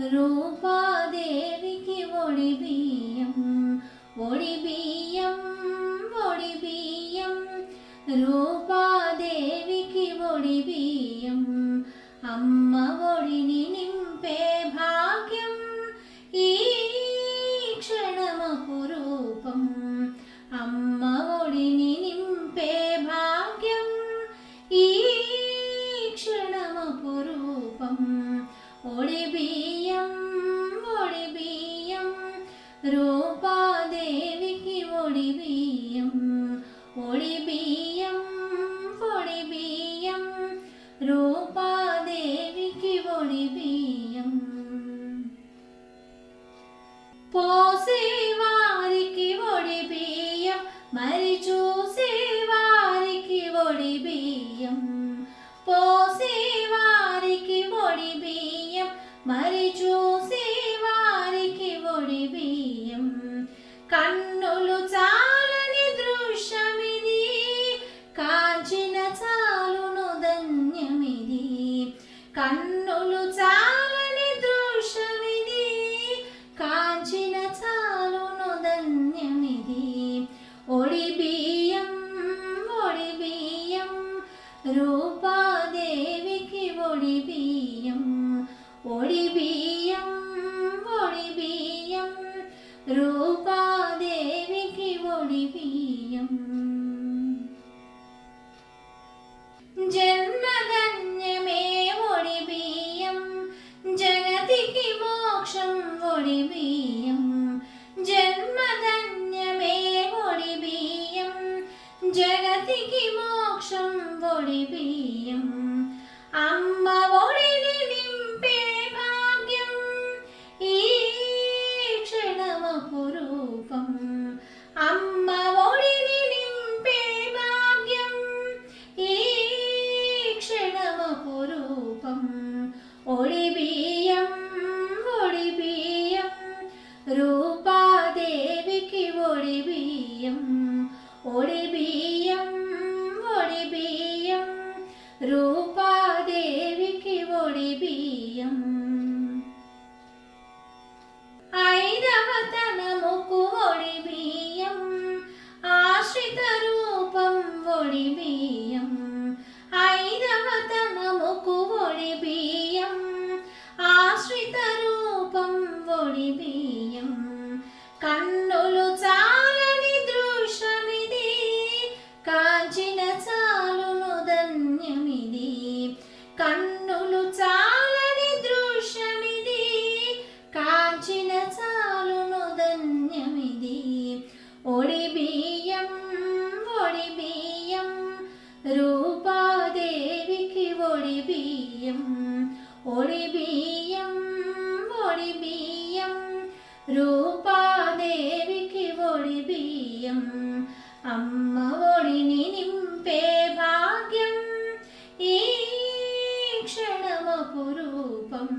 రూపాదేవికి ఒడి బియ్యం ఒడి బియ్యం ఒడి బియ్యం రూపాదేవికి ఒడి బియ్యం అమ్మ ఒడిని నింపే భాగ్యం ఈ క్షణమపు రూపం. అమ్మ ఒడిని నింపే భాగ్యం ఈ క్షణమపు రూపం. ఒడి బియ్యం ఒడి బియ్యం రూపాదేవికి ఒడి బియ్యం. ఒడి బియ్యం ఒడి బియ్యం రూపాదేవికి ఒడి బియ్యం. పోసే వారికి ఒడి బియ్యం మరి చూసే వారికి ఒడి బియ్యం. పోసే వారికి ఒడి బియ్యం మరి చూసి వారికి ఒడి బియ్యం. కన్నులు చాలని దృశ్యమిది కాంచిన చాలును ధన్యమిది. కన్నులు చాలని దృశ్యమిది కాంచిన చాలును ధన్యమిది. ఒడి బియ్యం ఒడి బియ్యం రూపాదేవికి రూపాదేవికి ఒడి బియ్యం. జన్మధన్యమే ఒడి జగతికి మోక్షం ఒడి బియ్యం. జన్మధన్యమే ఒడి జగతికి మోక్షం ఒడి అమ్మ ఒడి బియ్యం ఒడి బియ్యం రూపాదేవికి కన్నులు క్షణమపు రూపం